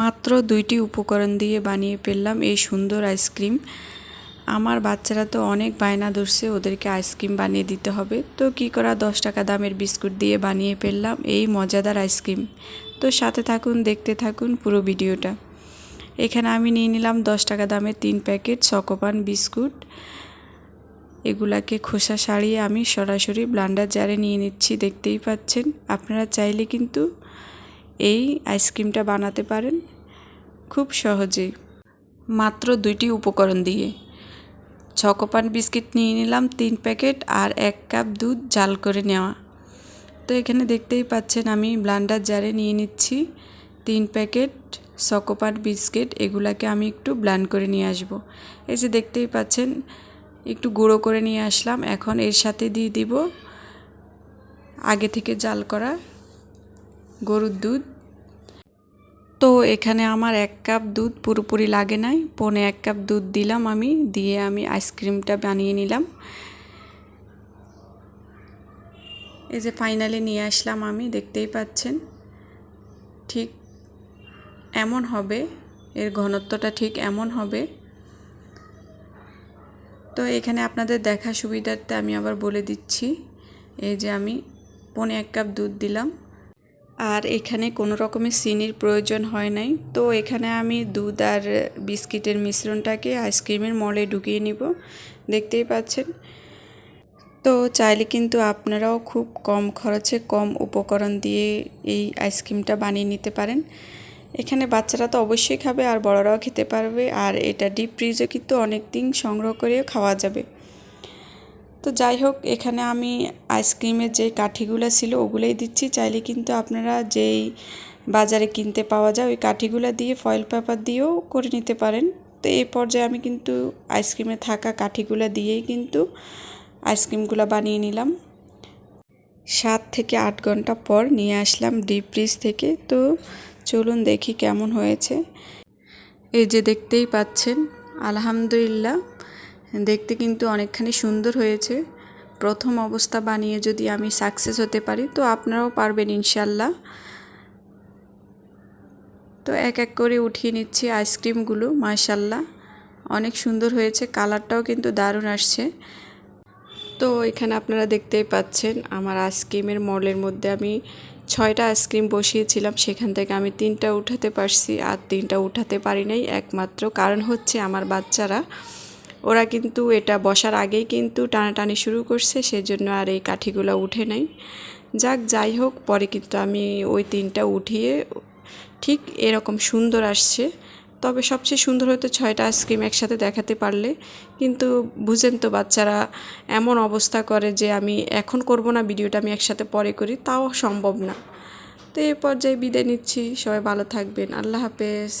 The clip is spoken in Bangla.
মাত্র দুইটি উপকরণ দিয়ে বানিয়ে ফেললাম এই সুন্দর আইসক্রিম। আমার বাচ্চারা তো অনেক বায়না ধরছে, ওদেরকে আইসক্রিম বানিয়ে দিতে হবে। তো কি করা, দশ টাকা দামের বিস্কুট দিয়ে বানিয়ে ফেললাম এই মজাদার আইসক্রিম। তো সাথে থাকুন, দেখতে থাকুন পুরো ভিডিওটা। এখানে আমি নিয়ে নিলাম দশ টাকা দামের তিন প্যাকেট চকোপান বিস্কুট। এগুলাকে খোসা সারিয়ে আমি সরাসরি ব্লান্ডার জারে নিয়ে নিচ্ছি, দেখতেই পাচ্ছেন। আপনারা চাইলে কিন্তু এই আইসক্রিমটা বানাতে পারেন খুব সহজেই। মাত্র দুইটি উপকরণ দিয়ে। ছকোপান বিস্কিট নিয়ে নিলাম, তিন প্যাকেট আর এক কাপ দুধ জাল করে নেওয়া। তো এখানে দেখতেই পাচ্ছেন আমি ব্লান্ডার জারে নিয়ে নিচ্ছি তিন প্যাকেট সকোপান বিস্কিট, এগুলাকে আমি একটু ব্লান্ড করে নিয়ে আসব। এই যে দেখতেই পাচ্ছেন, একটু গুঁড়ো করে নিয়ে আসলাম, এখন এর সাথে দিয়ে দিব আগে থেকে জাল করা গরুর দুধ। তো এখানে আমার এক কাপ দুধ পুরোপুরি লাগে নাই। পনে এক কাপ দুধ দিলাম আমি, দিয়ে আমি আইসক্রিমটা বানিয়ে নিলাম। এই যে ফাইনালি নিয়ে আসলাম আমি, দেখতেই পাচ্ছেন। ঠিক এমন হবে, এর ঘনত্বটা ঠিক এমন হবে। তো এখানে আপনাদের দেখা সুবিধার্থে আমি আবার বলে দিচ্ছি, এই যে আমি পনে এক কাপ দুধ দিলাম। আর এখানে কোনো রকমের চিনির প্রয়োজন হয় নাই। তো এখানে আমি দুধ আর বিস্কিটের মিশ্রণটাকে আইসক্রিমের মলে ঢুকিয়ে নিব। দেখতেই পাচ্ছেন? তো চাইলে কিন্তু আপনারাও খুব কম খরচে কম উপকরণ দিয়ে এই আইসক্রিমটা বানিয়ে নিতে পারেন। এখানে বাচ্চারা তো অবশ্যই খাবে আর বড়রাও খেতে পারবে। আর এটা ডিপ ফ্রিজে কিন্তু অনেক দিন সংগ্রহ করেও খাওয়া যাবে। তো যাই হোক, এখানে আমি আইসক্রিমের যে কাঠিগুলো ছিল ওগুলোই দিচ্ছি। চাইলে কিন্তু আপনারা যেই বাজারে কিনতে পাওয়া যায়, ওই কাঠিগুলো দিয়ে ফয়েল পেপার দিয়েও করে নিতে পারেন। তো এই পর্যায়ে আমি কিন্তু আইসক্রিমে থাকা কাঠিগুলো দিয়েই কিন্তু আইসক্রিমগুলো বানিয়ে নিলাম। সাত থেকে আট ঘণ্টা পর নিয়ে আসলাম ডিপ ফ্রিজ থেকে। তো চলুন দেখি কেমন হয়েছে। এই যে দেখতেই পাচ্ছেন, আলহামদুলিল্লাহ। দেখতে কিন্তু অনেকখানি সুন্দর হয়েছে। প্রথম অবস্থা বানিয়ে যদি আমি সাকসেস হতে পারি, তো আপনারাও পারবেন ইনশাল্লাহ তো এক এক করে উঠিয়ে নিচ্ছি আইসক্রিমগুলো মাশাল্লাহ অনেক সুন্দর হয়েছে, কালারটাও কিন্তু দারুণ আসছে। তো এখানে আপনারা দেখতেই পাচ্ছেন, আমার আইসক্রিমের মলের মধ্যে আমি ছয়টা আইসক্রিম বসিয়েছিলাম। সেখান থেকে আমি তিনটা উঠাতে পারছি, আর তিনটা উঠাতে পারি নাই। একমাত্র কারণ হচ্ছে আমার বাচ্চারা ওরা কিন্তু এটা বসার আগেই কিন্তু টানাটানি শুরু করছে, সেজন্য আর এই কাঠিগুলো উঠে নাই। যাক, যাই হোক, পরে কিন্তু আমি ওই তিনটা উঠিয়ে ঠিক এরকম সুন্দর আসছে। তবে সবচেয়ে সুন্দর হতো ছয়টা আইসক্রিম একসাথে দেখাতে পারলে, কিন্তু বুঝেন তো বাচ্চারা এমন অবস্থা করে যে আমি এখন করব না, ভিডিওটা আমি একসাথে পরে করি, তাও সম্ভব না। তো এই পর্যায়ে বিদায় নিচ্ছি, সবাই ভালো থাকবেন, আল্লাহ হাফেজ।